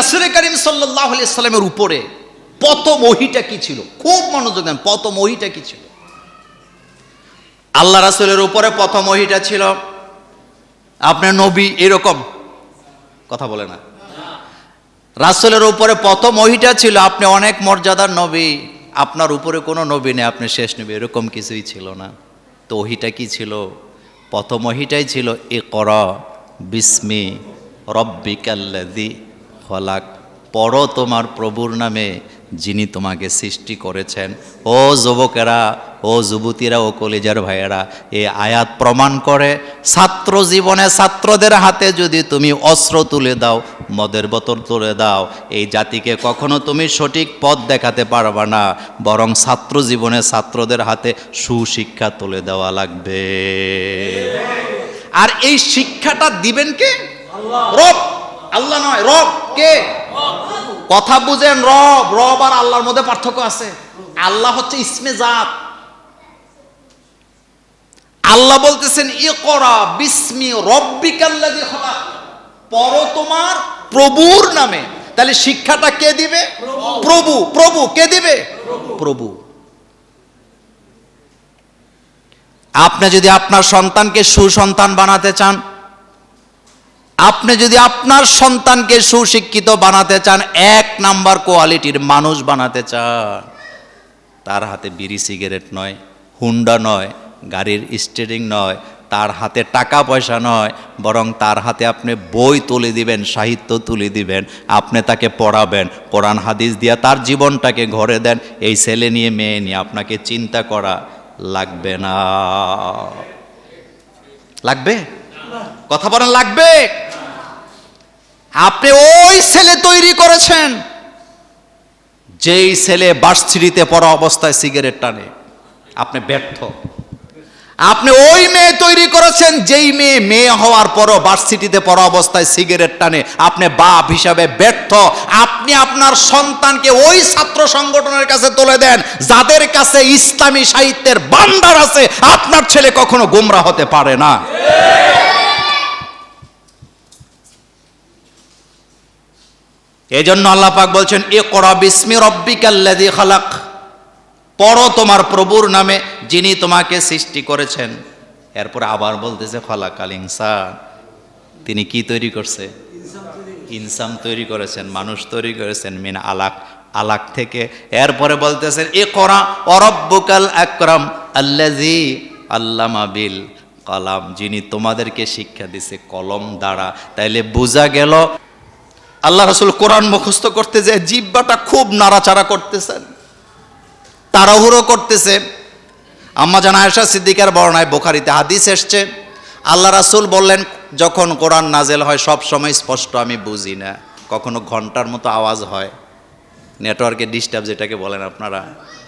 রাসুল করিম সাল্লাহ সাল্লামের উপরে প্রথম ওহিটা কি ছিল? খুব মনোযোগ দেন, প্রথম ওহিটা কি ছিল? আল্লাহ রাসুলের উপরে প্রথম ওহিটা ছিল, আপনার নবী এরকম, কথা বলে না। রাসুলের উপরে প্রথম ওহিটা ছিল, আপনি অনেক মর্যাদার নবী, আপনার উপরে কোনো নবী নেই, আপনি শেষ নবী, এরকম কিছুই ছিল না। তো ওহিটা কি ছিল? প্রথম ওহিটাই ছিল এ কর বিস্মি রব্বিকাল্লাদি হলাক পড়ো তোমার প্রভুর নামে যিনি তোমাকে সৃষ্টি করেছেন। ও যুবকেরা ও যুবতীরা ও কলেজার ভাইয়েরা এ আয়াত প্রমাণ করে ছাত্র জীবনে ছাত্রদের হাতে যদি তুমি অস্ত্র তুলে দাও মদের বোতল তুলে দাও এই জাতিকে কখনো তুমি সঠিক পথ দেখাতে পারবা না বরং ছাত্র জীবনে ছাত্রদের হাতে সুশিক্ষা তুলে দেওয়া লাগবে। আর এই শিক্ষাটা দিবেন কে? রব। আল্লাহ নয়, রব। কে? কথা বুঝেন, রব। রব আর আল্লাহর মধ্যে পার্থক্য আছে। আল্লাহ হচ্ছে ইসমে জাত। আল্লাহ বলতেছেন এ করা বিস্মি রব্বিকাল্লাযী খালাক। পর তোমার প্রভুর নামে। তাহলে শিক্ষাটা কে দিবে? প্রভু। প্রভু কে দিবে? প্রভু। আপনি যদি আপনার সন্তানকে সুসন্তান বানাতে চান আপনি যদি আপনার সন্তানকে সুশিক্ষিত বানাতে চান, এক নাম্বার কোয়ালিটির মানুষ বানাতে চান। তার হাতে বিড়ি সিগারেট নয়, হুন্ডা নয়, গাড়ির স্টিয়ারিং নয়, তার হাতে টাকা পয়সা নয়, বরং তার হাতে আপনি বই তুলে দিবেন, সাহিত্য তুলে দিবেন, আপনি তাকে পড়াবেন, কোরআন হাদিস দিয়া তার জীবনটাকে ঘরে দেন, এই ছেলে নিয়ে, মেয়ে নিয়ে আপনাকে চিন্তা করা লাগবে না। লাগবে? কথা বলেন, লাগবে? আপনি ওই ছেলে তৈরি করেছেন, যেই ছেলে বার্ষিরিতে পড়া অবস্থায় সিগারেট টানে। আপনি ব্যর্থ। আপনি ওই মেয়ে তৈরি করেছেন, যেই মেয়ে মেয়ে হওয়ার পরও ভার্সিটিতে পড়া অবস্থায় সিগারেট টানে। আপনি বাপ হিসাবে ব্যর্থ। আপনি আপনার সন্তানকে ওই ছাত্র সংগঠনের কাছে তুলে দেন, যাদের কাছে ইসলামী সাহিত্যের ভান্ডার আছে। আপনার ছেলে কখনো গোমরা হতে পারে না। এই জন্য আল্লাহ পাক বলছেন এ করা বিস্মি রব্বিকাল্লাদি খালাক। পড়ো তোমার প্রভুর নামে যিনি তোমাকে সৃষ্টি করেছেন। এরপর আবার বলতেছে খলাকাল ইনসান। তিনি কি তৈরি করছে? ইনসাম তৈরি করেছেন, মানুষ তৈরি করেছেন, মিন আলাক আলাক থেকে। এরপরে বলতেছেন এ করা অরব্বকাল আকরাম আল্লাজি আল্লামা বিল কলাম। যিনি তোমাদেরকে শিক্ষা দিছে কলম দ্বারা। তাইলে বোঝা গেল আল্লাহ রসুল কোরআন মুখস্থ করতে যে জিব্বাটা খুব নাড়াচাড়া করতেছেন, তাড়াহুড়ো করতেছে। আম্মা জানা আয়সা সিদ্দিকার বর্ণায় বোখারিতে হাদিস এসছে, আল্লাহ রাসুল বললেন, যখন কোরআন নাজেল হয়, সব সময় স্পষ্ট, আমি বুঝি না। কখনো ঘণ্টার মতো আওয়াজ হয় নেটওয়ার্কে ডিস্টার্ব যেটাকে বলেন আপনারা,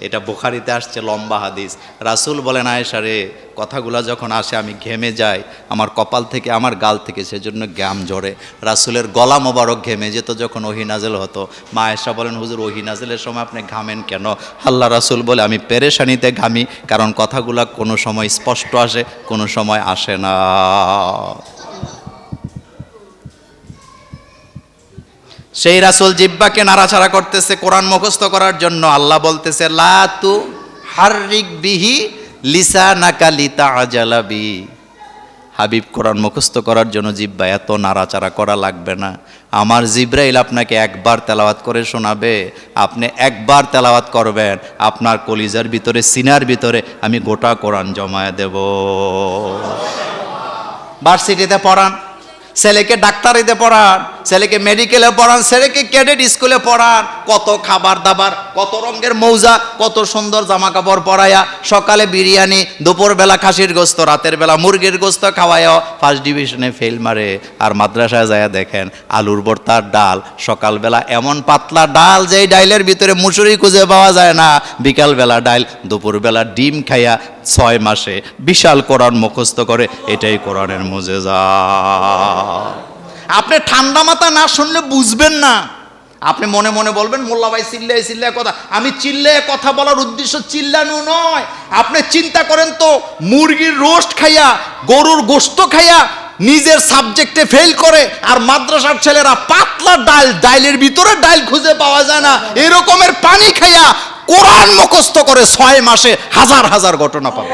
এটা বোখারিতে আসছে লম্বা হাদিস। রাসুল বলেন, আয়েশা রে, কথাগুলো যখন আসে, আমি ঘেমে যাই, আমার কপাল থেকে, আমার গাল থেকে সেজন্য গ্যাম ঝরে। রাসুলের গলা মোবারক ঘেমে যেত যখন ওহিনাজেল হতো। মা আয়েশা বলেন, হুজুর, ওহি নাজেলের সময় আপনি ঘামেন কেন? আল্লাহ রাসুল বলে, আমি পেরেশানিতে ঘামি, কারণ কথাগুলো কোনো সময় স্পষ্ট আসে, কোনো সময় আসে না। সেই রাসুল জিব্বাকে নাড়াছাড়া করতেছে কোরআন মুখস্থ করার জন্য। আল্লাহ বলতেছে লাতু হারিক বিহি লিসা নাকা লিতা আজালাবি হাবিব, কোরআন মুখস্থ করার জন্য জিব্বা এত নাড়াচাড়া করা লাগবে না। আমার জিব্রাইল আপনাকে একবার তেলাওয়াত করে শোনাবে। আপনি একবার তেলাওয়াত করবেন, আপনার কলিজার ভিতরে, সিনার ভিতরে আমি গোটা কোরআন জমায়ে দেব। ভার্সিটিতে পড়ান ছেলেকে ডাক্তারিতে পড়ান ছেলেকে মেডিকেলে পড়ান ছেলেকে ক্যাডেট স্কুলে পড়ান কত খাবার দাবার কত রঙের মৌজা, কত সুন্দর জামা কাপড় পরাইয়া সকালে বিরিয়ানি, দুপুরবেলা খাসির গোস্ত, রাতের বেলা মুরগির গোস্ত খাওয়াইয়া ফার্স্ট ডিভিশনে ফেল মারে। আর মাদ্রাসায় যায় দেখেন, আলুর ভর্তার ডাল, সকালবেলা এমন পাতলা ডাল যেই ডাইলের ভিতরে মুসুরি খুঁজে পাওয়া যায় না। বিকালবেলা ডাইল, দুপুরবেলা ডিম খাইয়া ছয় মাসে বিশাল কোরআন মুখস্থ করে, এটাই কোরআনের মজেজা। আপনি ঠান্ডা মাথা না শুনলে বুঝবেন না। আপনি মনে মনে বলবেন, মোল্লা ভাই চিল্লায় চিল্লায় কথা। আমি চিল্লায় কথা বলার উদ্দেশ্য চিল্লানো নয়। আপনি চিন্তা করেন তো, মুরগির রোস্ট খাইয়া, গরুর গোস্ত খাইয়া নিজের সাবজেক্টে ফেল করে, আর মাদ্রাসার ছেলেরা পাতলা ডাল, ডাইলের ভিতরে ডাইল খুঁজে পাওয়া যায় না। এরকমের পানি খাইয়া কোরআন মুখস্থ করে ছয় মাসে হাজার হাজার ঘটনা পাবে।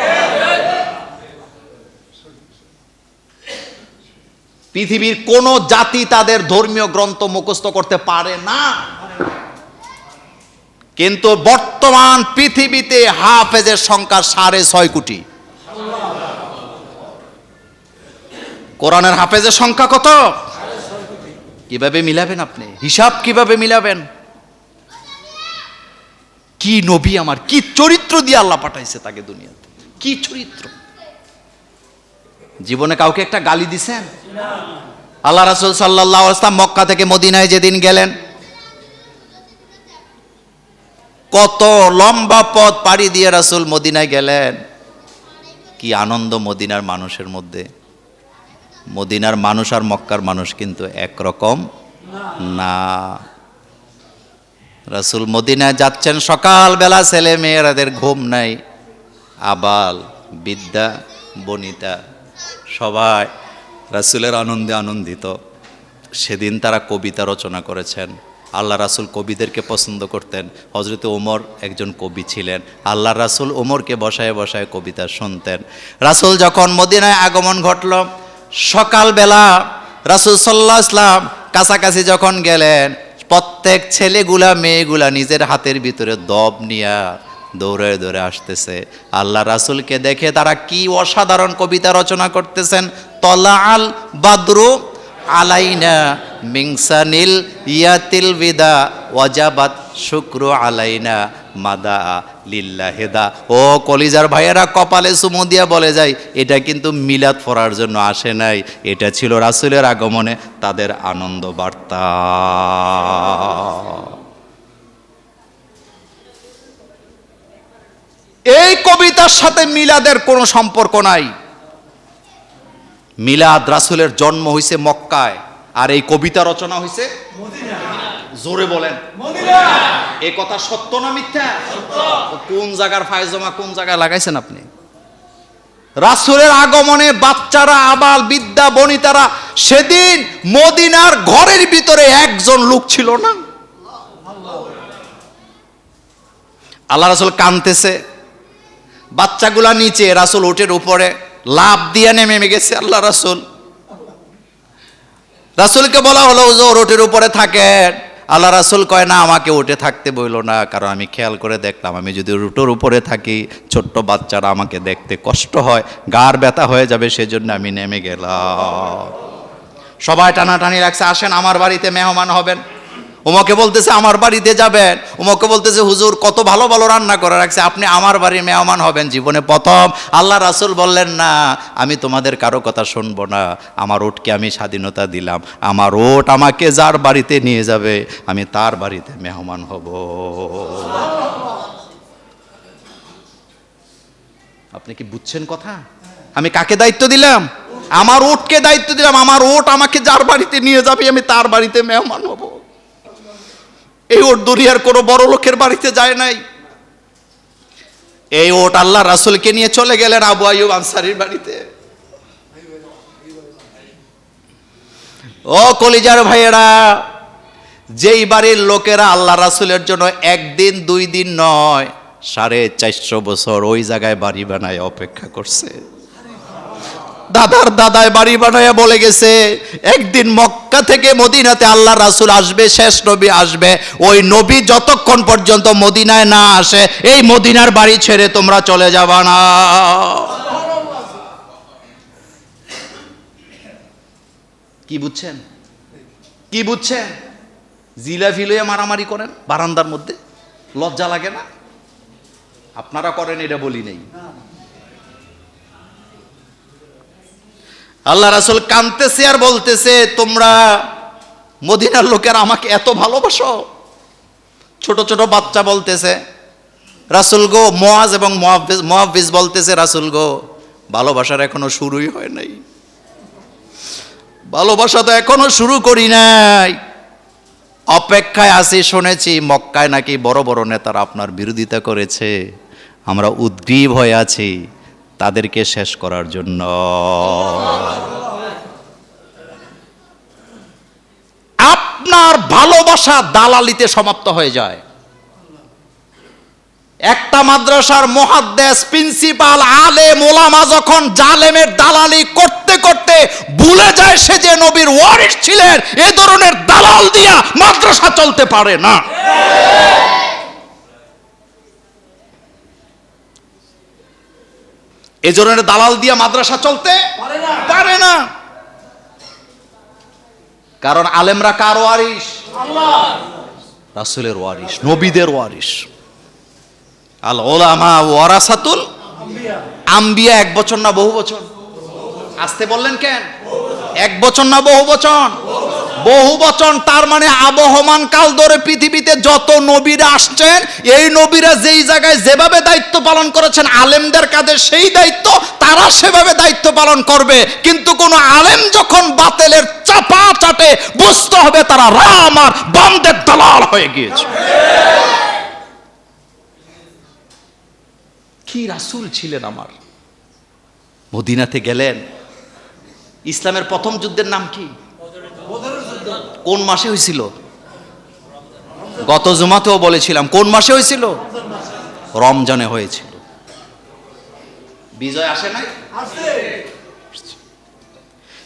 পৃথিবীর কোন জাতি তাদের ধর্মীয় গ্রন্থ মুখস্থ করতে পারে না। কিন্তু বর্তমান পৃথিবীতে হাফেজের সংখ্যা সাড়ে ছয় কোটি। কোরআনের হাফেজের সংখ্যা কত? কীভাবে মিলাবেন আপনি? হিসাব কীভাবে মিলাবেন? কি নবী আমার? কি চরিত্র দিয়ে আল্লাহ পাঠাইছে তাকে দুনিয়াতে? কি চরিত্র? জীবনে কাউকে একটা গালি দিছেন? আল্লাহ রাসুল সাল্লাহ মক্কা থেকে মদিনায় যেদিন গেলেন, কত লম্বা পথ পাড়ি দিয়ে রাসুল মদিনায় গেলেন। কি আনন্দ মদিনার মানুষের মধ্যে। মদিনার মানুষ আর মক্কার মানুষ কিন্তু একরকম না। রাসুল মদিনায় যাচ্ছেন সকালবেলা ছেলে মেয়েরাদের ঘুম নাই, আবাল বিদ্যা বনিতা। সবাই রাসুলের আনন্দে আনন্দিত। সেদিন তারা কবিতা রচনা করেছেন। আল্লাহ রাসুল কবিদেরকে পছন্দ করতেন। হজরত ওমর একজন কবি ছিলেন। আল্লাহ রাসুল ওমরকে বসায় বসায় কবিতা শুনতেন। রাসুল যখন মদিনায় আগমন ঘটল, সকালবেলা রাসুল সাল্লাহ ইসলাম কাছাকাছি যখন গেলেন, প্রত্যেক ছেলেগুলা, মেয়েগুলা নিজের হাতের ভিতরে দব নিয়া দৌড়ে দৌড়ে আসতেছে। আল্লাহ রাসুলকে দেখে তারা কি অসাধারণ কবিতা রচনা করতেছেন। তলা আল বাদরু আলাইনা মিংসানিল ইয়াতিল বিদা ওয়াজাবাত শুক্র আলাইনা মাদা লিল্লা হেদা ও কলিজার ভাইয়েরা, কপালে সুমু দিয়া বলে যায়, এটা কিন্তু মিলাদ পড়ার জন্য আসে নাই। এটা ছিল রাসুলের আগমনে তাদের আনন্দ বার্তা এই কবিতার সাথে মিলাদের কোনো সম্পর্ক নাই। মিলাদ রাসুলের জন্ম হইছে মক্কায় আর এই কবিতা রচনা হইছে জোরে বলেন। এই কথা সত্য না মিথ্যা? কোন জায়গার ফায়জমা কোন জায়গায় লাগাইছেন আপনি? রাসুলের আগমনে বাচ্চারা আবাল বিদ্যা বনিতারা সেদিন মদিনার ঘরের ভিতরে একজন লোক ছিল না? আল্লাহ। রাসুল কানতেছে বাচ্চাগুলা নিচে, রাসুল ওটের উপরে লাভ দিয়ে নেমে গেছে, আল্লাহ রাসুল। রাসুলকে বলা হলো যে রোটের উপরে থাকেন। আল্লাহ রাসুল কয়, না, আমাকে উঠে থাকতে বইল না, কারণ আমি খেয়াল করে দেখলাম, আমি যদি রুটোর উপরে থাকি, ছোট্ট বাচ্চারা আমাকে দেখতে কষ্ট হয়, গার ব্যথা হয়ে যাবে, সেজন্য আমি নেমে গেলাম। সবাই টানাটানি রাখছে আসেন, আমার বাড়িতে মেহমান হবেন। উমকে বলতেছে, আমার বাড়িতে যাবেন। উমকে বলতেছে, হুজুর, কত ভালো ভালো রান্না করে রাখছে। আপনি আমার বাড়ির মেহমান হবেন জীবনে প্রথম। আল্লাহ রাসুল বললেন, না, আমি তোমাদের কারও কথা শুনব না। আমার ওটকে আমি স্বাধীনতা দিলাম। আমার ওট আমাকে যার বাড়িতে নিয়ে যাবে, আমি তার বাড়িতে মেহমান হব। আপনি কি বুঝছেন কথা? আমি কাকে দায়িত্ব দিলাম? আমার ওটকে দায়িত্ব দিলাম। আমার ওট আমাকে যার বাড়িতে নিয়ে যাবে, আমি তার বাড়িতে মেহমান হব। এই ওট দুনিয়ার কোনো বড় লোকের বাড়িতে যায় নাই। এই ওট আল্লাহ রাসুলকে নিয়ে চলে গেলেন আবু আয়ুব আনসারির বাড়িতে। ও কলিজার ভাইয়েরা, যেই বাড়ির লোকেরা আল্লাহ রাসুলের জন্য একদিন, দুই দিন নয়, সাড়ে চারশো বছর ওই জায়গায় বাড়ি বানায় অপেক্ষা করছে। দাদার দাদায় বাড়ি বানায় বলে গেছে, একদিন মক্কা থেকে মদিনাতে আল্লাহ রাসুল আসবে, শেষ নবী আসবে। ওই নবী যতক্ষণ পর্যন্ত মদিনায় না আসে, এই মদিনার বাড়ি ছেড়ে তোমরা চলে যাবা না। কি বুঝছেন? কি বুঝছেন? জিলা ফিলয়ে মারামারি করেন বারান্দার মধ্যে? লজ্জা লাগে না? আপনারা করেন, এটা বলি নেই। আল্লাহ রাসুল কানতেছে আর বলতেছে, তোমরা মদিনার লোকের আমাকে এত ভালোবাসো? ছোট ছোট বাচ্চা বলতেছে, রাসুল গো মোয়াজ এবং মোয়াফিজ বলতেছে, রাসুল গো, ভালোবাসার এখনও শুরুই হয় নাই। ভালোবাসা তো এখনও শুরু করি নাই। অপেক্ষায় আসি শুনেছি, মক্কায় নাকি বড় বড় নেতারা আপনার বিরোধিতা করেছে। আমরা উদ্গ্রীব হয়ে আছি। তাদেরকে শেষ করার জন্য। আপনার ভালোবাসা দালালিতে সমাপ্ত হয়ে যায়। একটা মাদ্রাসার মহাদ্দেশ প্রিন্সিপাল আলে মোলামা যখন জালেমের দালালি করতে করতে ভুলে যায় সে যে নবীর ওয়ারিস ছিলেন, এ ধরনের দালাল দিয়া মাদ্রাসা চলতে পারে না। এ ধরনের দালাল দিয়া মাদ্রাসা চলতে পারে না। কারণ আলেমরা কার ওয়ারিস রাসুলের ওয়ারিস নবীদের ওয়ারিস আল ওলামা ওয়ারাসাতুল আম্বিয়া, এক বছর না বহু বছর? আসতে বললেন কেন? এক বছর না বহু বচন বহু বচন, তার মানে আবহমান কাল ধরে পৃথিবীতে যত নবীরা আসছেন, এই নবীরা যেই জায়গায় যেভাবে দায়িত্ব পালন করেছেন, আলেমদের কাঁধে সেই দায়িত্ব, তারা সেভাবে দায়িত্ব পালন করবে। কিন্তু কোন আলেম যখন বাতেলের চাপা চাটে বুঝতে হবে, তারা রাম আর বামদের দালাল হয়ে গিয়েছে। কি রাসূল ছিলেন আমার? মদিনাতে গেলেন। ইসলামের প্রথম যুদ্ধের নাম কি? কোন মাসে হয়েছিল? গত জুমাতেও বলেছিলাম, কোন মাসে হয়েছিল? রমজানে হয়েছিল। বিজয় আসে নাই?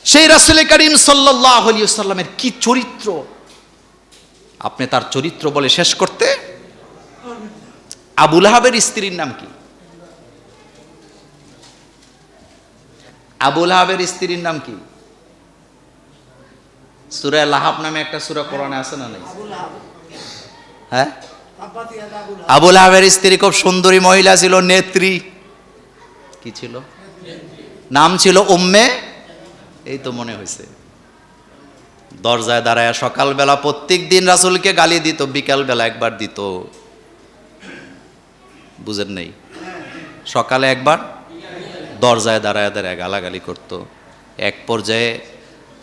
সেই রাসুল করিম সাল্লাহ কি চরিত্র? আপনি তার চরিত্র বলে শেষ করতে? আবুল আহাবের স্ত্রীর নাম কি? আবুল আহাবের স্ত্রীর নাম কি? সুরা লাহাব নামে একটা সুরা কোরআনে আছে না নাই? হ্যাঁ? আবুল আহাবের স্ত্রী খুব সুন্দরী মহিলা ছিল নেত্রী। কি ছিল? নাম ছিল উম্মে। এই তো মনে হয়েছে দরজায় দাঁড়ায় সকালবেলা প্রত্যেক দিন রাসুলকে গালি দিত বিকালবেলা একবার দিত। বুঝেন নেই? সকালে একবার দরজায় দাঁড়ায় দাঁড়ায় গালাগালি করত। এক পর্যায়ে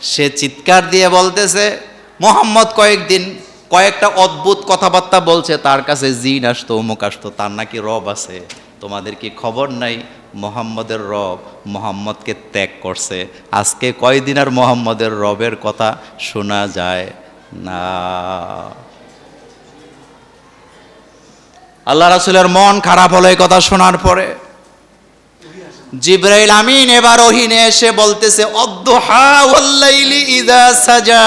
সে চিৎকার দিয়ে বলতেছে, মোহাম্মদ কয়েকদিন কয়েকটা অদ্ভুত কথাবার্তা বলছে, তার কাছে জিন আসতো, অমুক আসতো, তার নাকি রব আছে। তোমাদের কি খবর নাই? মোহাম্মদের রব মোহাম্মদকে ত্যাগ করছে। আজকে কয়দিন আর মোহাম্মদের রবের কথা শোনা যায় না? আল্লাহ রাসুলের মন খারাপ হলো এই কথা শোনার পরে। জিব্রাইল আমিন এবার ওহিনে এসে বলতেছে অদ্দহা ওয়াল্লাইলি ইযা সাজা।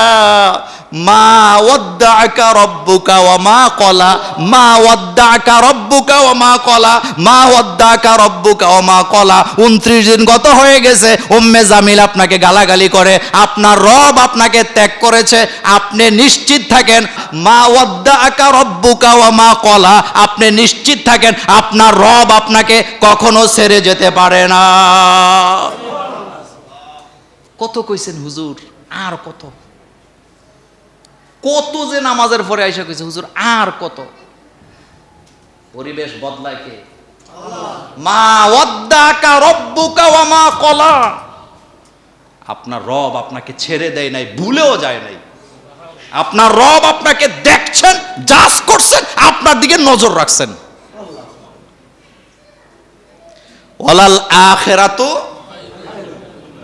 মা ওয়াদ্দাআকা রব্বুকা ওয়া মা ক্বালা মা ওয়াদ্দাআকা রব্বুকা ওয়া মা ক্বালা মা ওয়াদ্দাআকা রব্বুকা ওয়া মা ক্বালা 29 দিন গত হয়ে গেছে, উম্মে জামিল আপনাকে গালাগালি করে, আপনার রব আপনাকে ত্যাগ করেছে, আপনি নিশ্চিত থাকেন, মা ওয়াদ্দাআকা রব্বুকা ওয়া মা ক্বালা আপনি নিশ্চিত থাকেন, আপনার রব আপনাকে কখনো ছেড়ে যেতে পারে না। কত কইছেন হুজুর? আর কত? কত যে নামাজের পরে আইসা কইছে, হুজুর, আর কত? পরিবেশ বদলায় কে? মা ওয়াদ্দাকা রব্বুকা ওয়া মা কলা। আপনার রব আপনাকে ছেড়ে দেয় নাই, ভুলেও যায় নাই। আপনার রব আপনাকে দেখছেন, জাজ করছেন, আপনার দিকে নজর রাখছেন। ওয়ালাল আখেরাতু।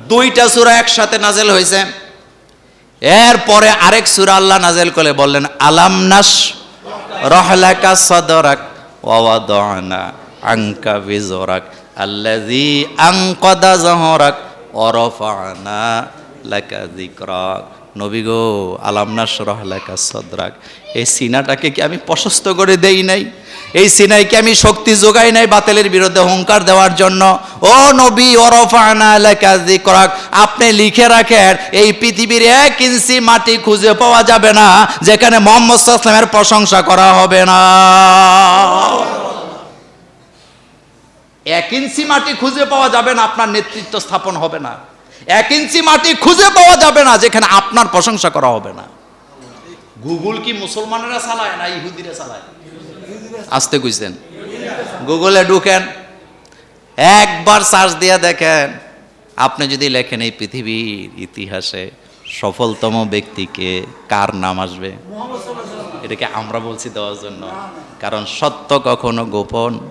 দুইটা সূরা একসাথে নাজেল হয়েছে এরপরে আরেক সুরা আল্লাহ নাজেল করে বললেন, আলাম নাস রহলাকা সদরাক ওয়াদানা আনকা বিজরাক আল্লাজি আনকাদা জহরাক অরফানা লাকা যিকরাক। নবী গো, আলাম নাস রহলাকা সদরাক। এই সিনাটাকে কি আমি প্রশস্ত করে দেই নাই? এই সিনাইকে আমি শক্তি যোগাই নাই বাতিলের বিরুদ্ধে হুঙ্কার দেওয়ার জন্য? ও নবী ওরফানা লাকা যিকরাক, আপনি লিখে রাখেন, এই পৃথিবীর এক ইঞ্চি মাটি খুঁজে পাওয়া যাবে না, যেখানে মোহাম্মদ সাল্লামের প্রশংসা করা হবে না। এক ইঞ্চি মাটি খুঁজে পাওয়া যাবে না, আপনার নেতৃত্ব স্থাপন হবে না। এক ইঞ্চি মাটি খুঁজে পাওয়া যাবে না যেখানে আপনার প্রশংসা করা হবে না। গুগল কি মুসলমানেরা চালায় না ইহুদিরা চালায়? আসতে কইছেন গুগলে ঢুকেন একবার সার্চ দিয়ে দেখেন আপনি যদি লেখেন এই পৃথিবীর ইতিহাসে সফলতম ব্যক্তিকে কার নাম আসবে? এটাকে আমরা বলছি দেওয়ার জন্য কারণ সত্য কখনো গোপন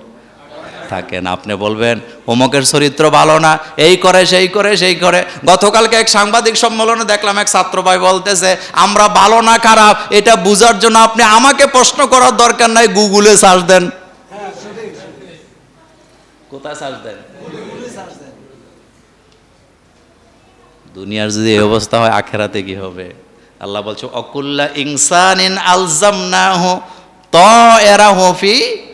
থাকেন। আপনি বলবেন, অমুকের চরিত্র ভালো না। এই করে, সেই করে সেই করে। গতকালকে এক সাংবাদিক সম্মেলনে দেখলাম এক ছাত্র ভাই বলতেছে, আমরা ভালো না, খারাপ। এটা বোঝার জন্য আপনি আমাকে প্রশ্ন করার দরকার নাই, গুগলে সার্চ দেন। কোথায় সার্চ দেন? দুনিয়ার যদি এই অবস্থা হয়, আখেরাতে কি হবে? আল্লাহ বলছে, অকুল্লা ইনসান ইন আলজাম না তায়রাহু ফি এরা ওয়া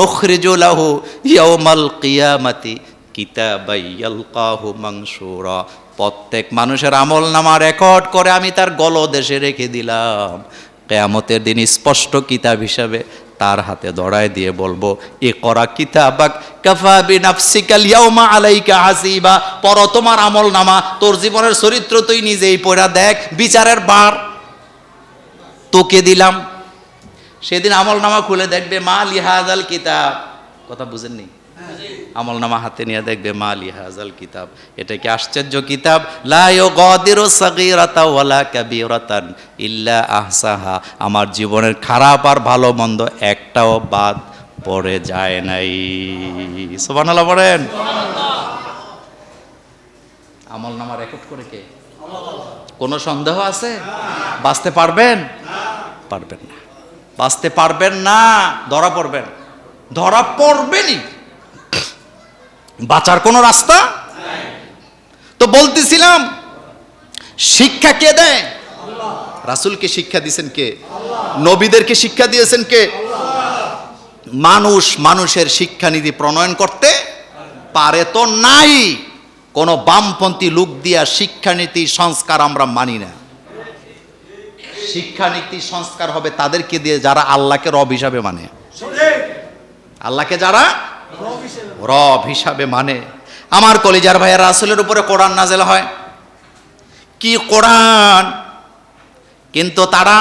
নুখরিজু লাহু ইয়াউমাল কিয়ামাতি কিতাবাই ইয়ালকাহু মানশুরা প্রত্যেক মানুষের আমল নামা রেকর্ড করে আমি তার গলদেশে রেখে দিলাম। কেয়ামতের দিন স্পষ্ট কিতাব হিসাবে তার হাতে দড়ায় দিয়ে বলব এ করা কিতাবাক কাফা বিনাফসিকাল ইয়াউমা আলাইকা হাসিবা পর তোমার আমল নামা, তোর জীবনের চরিত্র তুই নিজেই পড়া দেখ, বিচারের বার তোকে দিলাম। সেদিন আমল নামা খুলে দেখবে, মা লিহাজাল কিতাব। কথা বুঝেননি? আমল নামা হাতে নিয়ে দেখবে, মা লিহাজাল কিতাব। এটা কি আশ্চর্য কিতাব? লা ইউগাদিরু সাগীরাতা ওয়ালা কাবীরাতান ইল্লা আহসাহা। আমার জীবনের খারাপ আর ভালো মন্দ একটাও বাদ পড়ে যায় নাই। সুবহানাল্লাহ পড়েন। আমল নামা রেকর্ড করে কে? কোনো সন্দেহ আছে? বাঁচতে পারবেন? পারবেন না। বাঁচতে পারবেন না ধরা পড়বেন। ধরা পড়বেনই। বাঁচার কোনো রাস্তা তো বলতেছিলাম শিক্ষা কে দেয়? রাসুলকে শিক্ষা দিয়েছেন কে? নবীদেরকে শিক্ষা দিয়েছেন কে? মানুষ মানুষের শিক্ষানীতি প্রণয়ন করতে পারে তো নাই। কোন বামপন্থী লোক দিয়া শিক্ষানীতি সংস্কার আমরা মানি না। শিক্ষানীতি সংস্কার হবে তাদেরকে দিয়ে যারা আল্লাহকে রব হিসাবে মানে। আল্লাহকে যারা রব হিসাবে মানে। আমার কলিজার ভাইয়ের রাসুলের উপরে কোরআন নাজেল হয়। কি কোরআন? কিন্তু তারা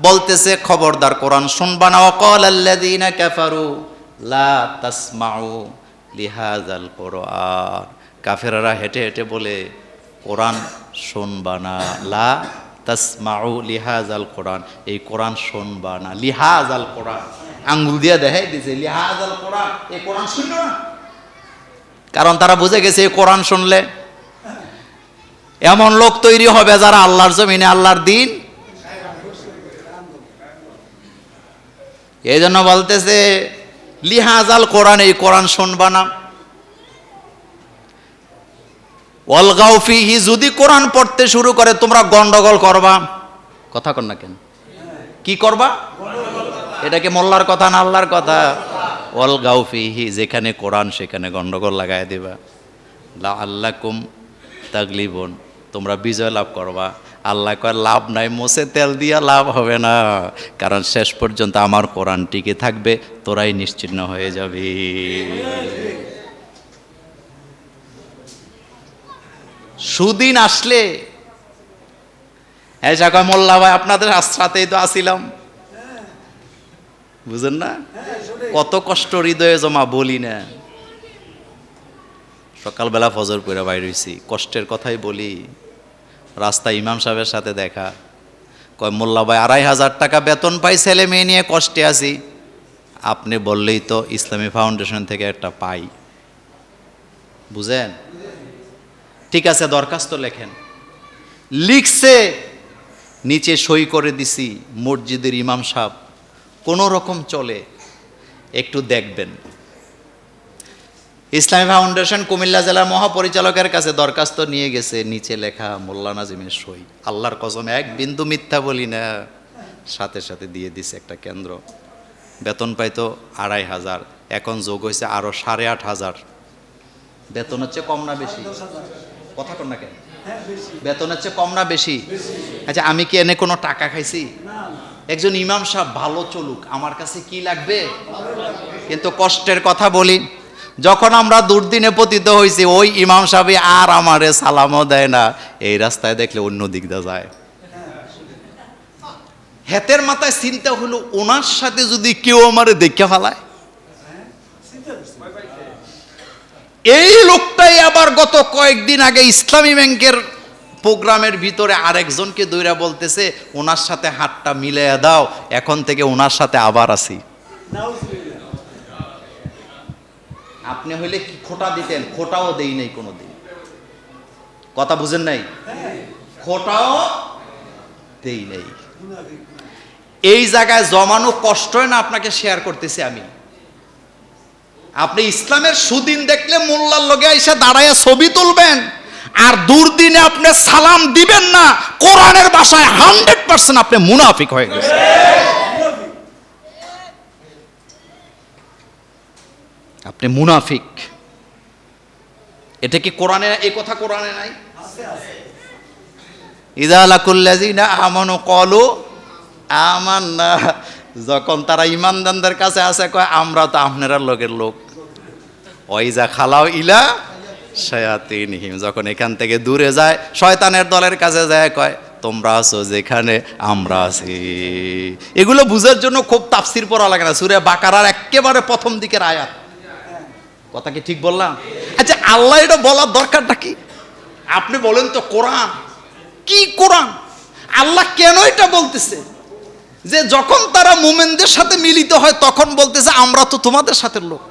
বলতেছে খবরদার কোরআন শুনবা না। অকল আল্লাযীনা কাফারু লা তাসমাউ লিহাযাল কোরআন। কাফেরারা হেঁটে হেঁটে বলে কোরআন শুনবা না। লা তাসমাউ লিহাযাল কোরআন। এই কোরআন শুনবা না। লিহাযাল কোরআন। আঙ্গুল দিয়ে দেখাই দিছে, লিহাযাল কোরআন। এই কোরআন শুনলো না? কারণ তারা বুঝে গেছে এই কোরআন শুনলে এমন লোক তৈরি হবে যারা আল্লাহর জমিনে আল্লাহর দিন এই জন্য বলতেছে লিহাজাল কোরআন, এই কোরআন শুনবা না। অলগাউফিহি যদি কোরআন পড়তে শুরু করে, তোমরা গন্ডগোল করবা। কথা কর না কেন? কি করবা? এটাকে মোল্লার কথা না আল্লাহর কথা? ওয়াল গাউফিহি যেখানে কোরআন, সেখানে গন্ডগোল লাগাই দিবা। লা আল্লাহ কুম তাগলিবন, তোমরা বিজয় লাভ করবা। আল্লাহ কয়, লাভ নাই মোসে তেল দিয়া লাভ হবে না। কারণ শেষ পর্যন্ত আমার কোরআন টিকে থাকবে? তোরাই নিশ্চিন্ন হয়ে যাবি। সুদিন আসলে। হ্যাঁ জায়গায় মোল্লা ভাই, আপনাদের সাথেই তো আসিলাম। বুঝেন না? কত কষ্ট হৃদয়ে জমা বলি না। সকালবেলা ফজর করে বাইর হইছি, কষ্টের কথাই বলি। রাস্তা ইমাম সাহেবের সাথে দেখা। কয়, মোল্লা ভাই, আড়াই হাজার টাকা বেতন পাই, ছেলে মেয়ে নিয়ে কষ্টে আছি। আপনি বললেই তো ইসলামী ফাউন্ডেশন থেকে একটা পাই। বুঝেন? ঠিক আছে, দরখাস্ত লেখেন। লিখছে, নিচে সই করে দিছি, মসজিদের ইমাম সাহেব। কোনো রকম চলে, একটু দেখবেন। ইসলামী ফাউন্ডেশন কুমিল্লা জেলার মহাপরিচালকের কাছে দরখাস্ত নিয়ে গেছে, নিচে লেখা, মোল্লা নাজিমের সই। আল্লাহর কসম, এক বিন্দু মিথ্যা বলি না। সাথে সাথে দিয়ে দিছে একটা কেন্দ্র। বেতন পাইতো আড়াই হাজার, এখন যোগ হয়েছে আরও সাড়ে আট হাজার। বেতন হচ্ছে কম না বেশি? কথা না কেন? বেতন হচ্ছে কম না বেশি? আচ্ছা আমি কি এনে কোনো টাকা খাইছি? একজন ইমাম সাহেব ভালো চলুক আমার কাছে কি লাগবে? কিন্তু কষ্টের কথা বলি যখন আমরা দুর্দিনে পতিত হয়েছি ওই ইমাম সাহেব আর আমারে সালামও দেয় না। এই রাস্তায় দেখলে অন্য দিক দিয়ে যায়। হেতের মাথায় চিন্তা হলো ওনার সাথে যদি কেউ আমারে দেখে ফেলায়? এই লোকটাই আবার গত কয়েকদিন আগে ইসলামী ব্যাংকের প্রোগ্রামের ভিতরে আরেকজনকে দৈরা বলতেছে, ওনার সাথে হাতটা মিলাইয়া দাও, এখন থেকে ওনার সাথে আবার আসি। আপনি হইলে কি খোটা দিতেন? খোটাও দেই নাই কোনো দিন কথা বুঝেন নাই? খোটাও দেই নাই। এই জায়গায় জমানো কষ্ট হয় না আপনাকে শেয়ার করতেছি আমি। আপনি ইসলামের সুদিন দেখলে মোল্লার লগে এসে দাঁড়ায় ছবি তুলবেন, আর দুর্দিনে আপনি সালাম দিবেন না, কোরআনের ভাষায় হান্ড্রেড পার্সেন্ট আপনি মুনাফিক হয়ে গেছেন। আপনি মুনাফিক। এটা কি কোরআনে এই কথা কোরআনে নাই? ইদা ইদালাকুল্লাজিনা আমানু কলু আমান্না যখন তারা ইমানদানদের কাছে আসে কয়, আমরা তো আপনারা লোকের লোক। ওইজা খালাও ইলা শায়াতিনহিম, যখন এখান থেকে দূরে যায়, শয়তানের দলের কাছে যায়, কয়, তোমরা আছো যেখানে আমরা আছি। এগুলো বুঝার জন্য খুব তাফসির পড়া লাগে না। সুরে বাকারার একেবারে প্রথম দিকের আয়াত। কথা কি ঠিক বললাম? আচ্ছা আল্লাহ এটা বলার দরকারটা কি? আপনি বলেন তো কোরআন। কি কোরআন? আল্লাহ কেন এটা বলতেছে? যে যখন তারা মোমেনদের সাথে মিলিত হয়, তখন বলতেছে আমরা তো তোমাদের সাথে লোক।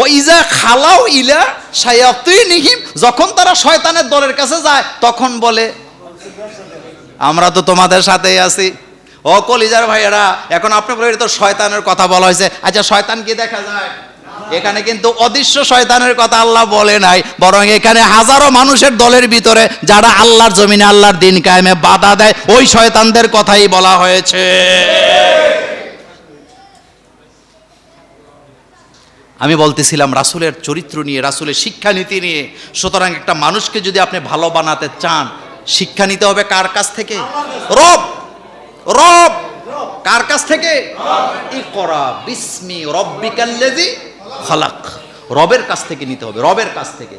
ও ইজা খালাও ইলা নিহিম যখন তারা শয়তানের দলের কাছে যায়, তখন বলে, আমরা তো তোমাদের সাথেই আছি। ও কলিজার ভাইয়েরা, এখন আপনার তো শয়তানের কথা বলা হয়েছে। আচ্ছা শয়তান কি দেখা যায় এখানে কিন্তু অদৃশ্য শয়তানের কথা আল্লাহ বলে নাই বরং এখানে হাজারো মানুষের দলের ভিতরে যারা আল্লাহর জমিনে আল্লাহর দিন কায়েমে বাধা দেয় ওই শয়তানদের কথাই বলা হয়েছে। আমি বলতেছিলাম রাসুলের চরিত্র নিয়ে রাসুলের শিক্ষানীতি নিয়ে। সুতরাং একটা মানুষকে যদি আপনি ভালো বানাতে চান শিক্ষা নিতে হবে কার কাছ থেকে? রব! রব! কার কাছ থেকে? ইকরা বিসমি রব্বিকাল্লাযী খালাক। রবের কাছ থেকে নিতে হবে রবের কাছ থেকে।